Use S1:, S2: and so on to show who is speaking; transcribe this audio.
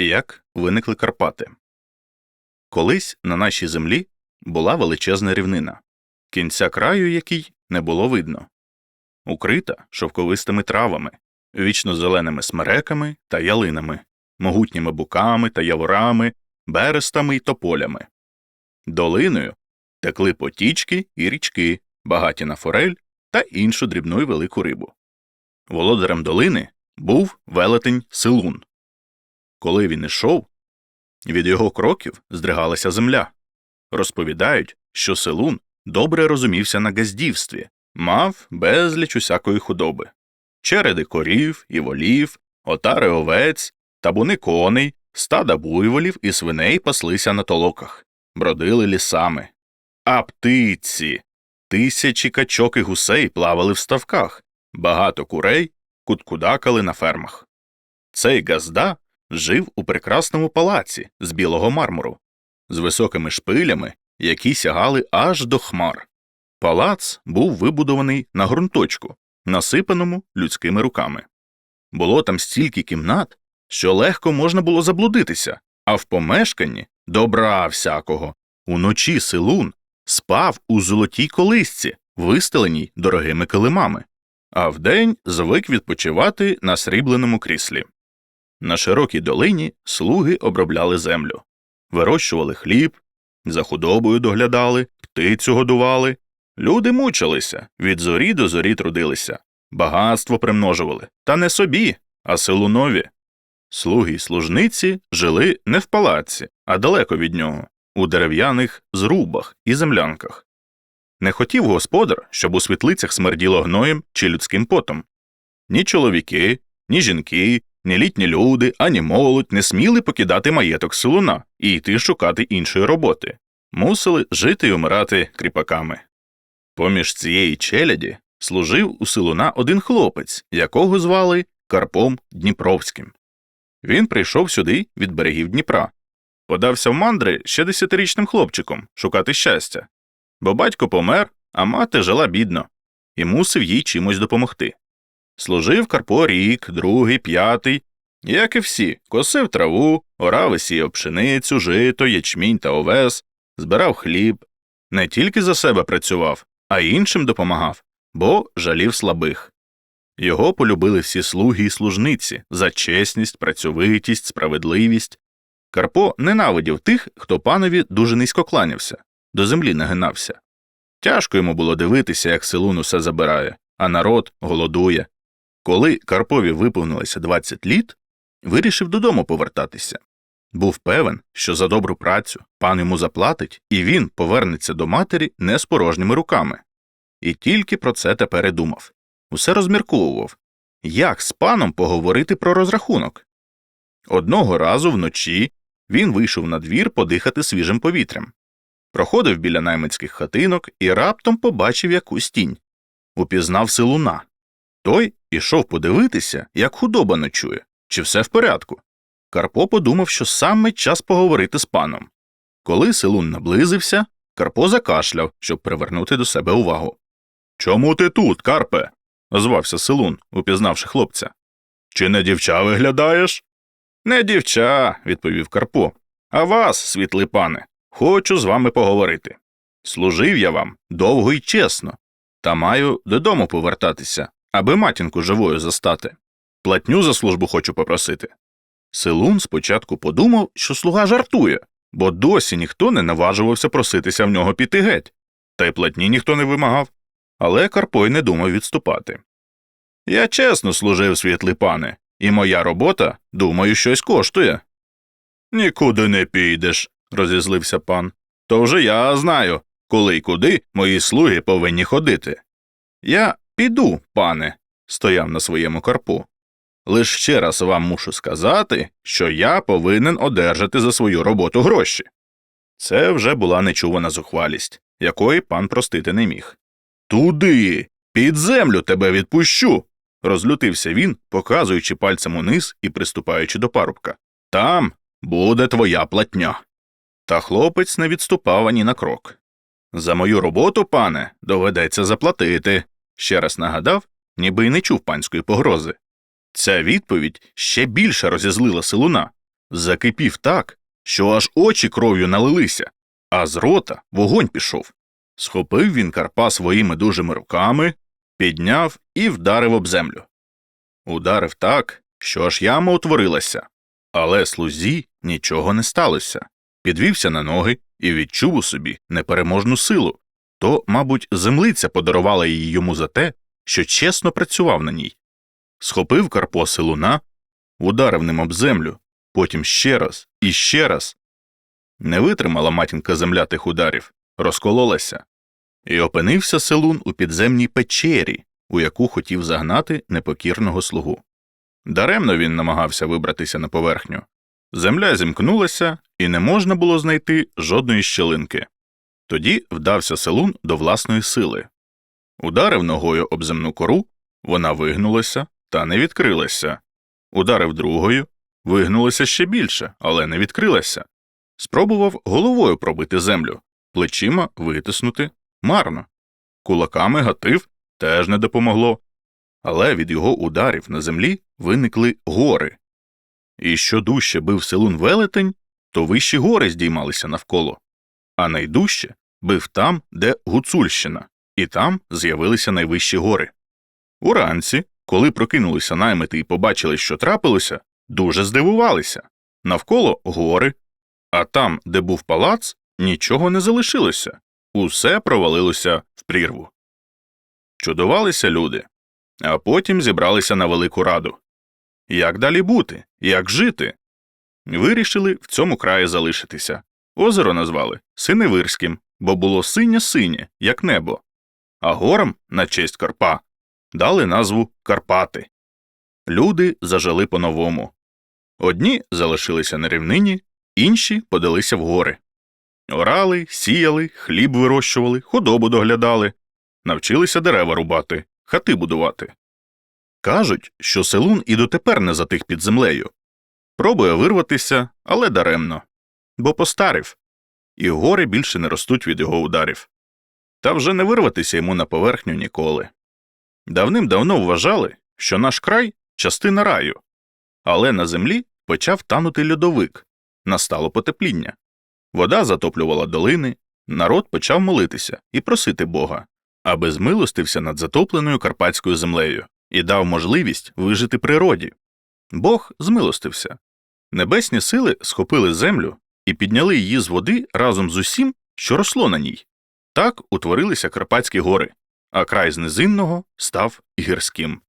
S1: Як виникли Карпати. Колись на нашій землі була величезна рівнина, кінця краю якій не було видно, укрита шовковистими травами, вічно зеленими смереками та ялинами, могутніми буками та яворами, берестами й тополями. Долиною текли потічки і річки, багаті на форель та іншу дрібну й велику рибу. Володарем долини був велетень Силун. Коли він ішов, від його кроків здригалася земля. Розповідають, що Силун добре розумівся на газдівстві, мав безліч усякої худоби череди корів і волів, отари овець, табуни коней, стада буйволів і свиней паслися на толоках, бродили лісами. А птиці. Тисячі качок і гусей плавали в ставках, багато курей куткудакали на фермах. Цей газда жив у прекрасному палаці з білого мармуру, з високими шпилями, які сягали аж до хмар. Палац був вибудований на ґрунточку, насипаному людськими руками. Було там стільки кімнат, що легко можна було заблудитися, а в помешканні добра всякого. Уночі силун спав у золотій колисці, вистеленій дорогими килимами, а вдень звик відпочивати на срібленому кріслі. На широкій долині слуги обробляли землю, вирощували хліб, за худобою доглядали, птицю годували. Люди мучилися, від зорі до зорі трудилися, багатство примножували, та не собі, а силунові. Слуги й служниці жили не в палаці, а далеко від нього, у дерев'яних зрубах і землянках. Не хотів господар, щоб у світлицях смерділо гноєм чи людським потом. Ні чоловіки, ні жінки, ні літні люди, ані молодь не сміли покидати маєток селуна і йти шукати іншої роботи, мусили жити й умирати кріпаками. Поміж цієї челяді служив у селуна один хлопець, якого звали Карпом Дніпровським. Він прийшов сюди від берегів Дніпра, подався в мандри ще десятирічним хлопчиком шукати щастя, бо батько помер, а мати жила бідно, і мусив їй чимось допомогти. Служив Карпо рік, другий, п'ятий, як і всі, косив траву, орав і сіяв пшеницю, жито, ячмінь та овес, збирав хліб, не тільки за себе працював, а й іншим допомагав, бо жалів слабих. Його полюбили всі слуги і служниці за чесність, працьовитість, справедливість. Карпо ненавидів тих, хто панові дуже низько кланявся, до землі нагинався. Тяжко йому було дивитися, як селун усе забирає, а народ голодує. Коли Карпові виповнилося 20 літ, вирішив додому повертатися. Був певен, що за добру працю пан йому заплатить, і він повернеться до матері не з порожніми руками. І тільки про це тепер і думав. Усе розмірковував, як з паном поговорити про розрахунок. Одного разу вночі він вийшов на двір подихати свіжим повітрям, проходив біля наймицьких хатинок і раптом побачив якусь тінь. Упізнав силуна. Той ішов подивитися, як худоба ночує, чи все в порядку. Карпо подумав, що саме час поговорити з паном. Коли силун наблизився, Карпо закашляв, щоб привернути до себе увагу. Чому ти тут, Карпе? озвався Силун, упізнавши хлопця. Чи не дівча виглядаєш? Не дівча, відповів Карпо, а вас, світлий пане, хочу з вами поговорити. Служив я вам довго й чесно, та маю додому повертатися, аби матінку живою застати. Платню за службу хочу попросити. Силун спочатку подумав, що слуга жартує, бо досі ніхто не наважувався проситися в нього піти геть, та й платні ніхто не вимагав. Але Карпой не думав відступати. Я чесно служив, світлий пане, і моя робота, думаю, щось коштує. Нікуди не підеш, розізлився пан. То вже я знаю, коли й куди мої слуги повинні ходити. Я піду, пане, стояв на своєму карпу. Лиш ще раз вам мушу сказати, що я повинен одержати за свою роботу гроші. Це вже була нечувана зухвалість, якої пан простити не міг. Туди, під землю тебе відпущу. розлютився він, показуючи пальцем униз і приступаючи до парубка. Там буде твоя платня. Та хлопець не відступав ані на крок. За мою роботу, пане, доведеться заплатити, ще раз нагадав, ніби й не чув панської погрози. Ця відповідь ще більше розізлила силуна. закипів так, що аж очі кров'ю налилися, а з рота вогонь пішов. Схопив він Карпа своїми дужими руками, підняв і вдарив об землю. Ударив так, що аж яма утворилася, але слузі нічого не сталося. Підвівся на ноги і відчув у собі непереможну силу. То, мабуть, землиця подарувала її йому за те, що чесно працював на ній. Схопив Карпо силуна, ударив ним об землю, потім ще раз і ще раз. Не витримала матінка земля тих ударів, розкололася, і опинився селун у підземній печері, у яку хотів загнати непокірного слугу. Даремно він намагався вибратися на поверхню. Земля зімкнулася, і не можна було знайти жодної щелинки. Тоді вдався селун до власної сили. Ударив ногою об земну кору, вона вигнулася та не відкрилася. Ударив другою, вигнулася ще більше, але не відкрилася. Спробував головою пробити землю, плечима витиснути марно. Кулаками гатив теж не допомогло. Але від його ударів на землі виникли гори. І що дужче бив селун велетень, то вищі гори здіймалися навколо, а найдужче бив там, де Гуцульщина, і там з'явилися найвищі гори. Уранці, коли прокинулися наймити і побачили, що трапилося, дуже здивувалися навколо гори, а там, де був палац, нічого не залишилося, усе провалилося в прірву. Чудувалися люди, а потім зібралися на велику раду. Як далі бути? Як жити? Вирішили в цьому краї залишитися. Озеро назвали Синевирським, бо було синє-синє, як небо, а горам, на честь Карпа, дали назву Карпати. Люди зажили по-новому. Одні залишилися на рівнині, інші подалися в гори. Орали, сіяли, хліб вирощували, худобу доглядали, навчилися дерева рубати, хати будувати. Кажуть, що селун і дотепер не затих під землею. Пробує вирватися, але даремно, бо постарів, і гори більше не ростуть від його ударів. Та вже не вирватися йому на поверхню ніколи. Давним-давно вважали, що наш край частина раю, але на землі почав танути льодовик, настало потепління. Вода затоплювала долини, народ почав молитися і просити Бога, аби змилостився над затопленою карпатською землею і дав можливість вижити природі. Бог змилостився. Небесні сили схопили землю і підняли її з води разом з усім, що росло на ній. Так утворилися Карпатські гори, а край з низинного став гірським.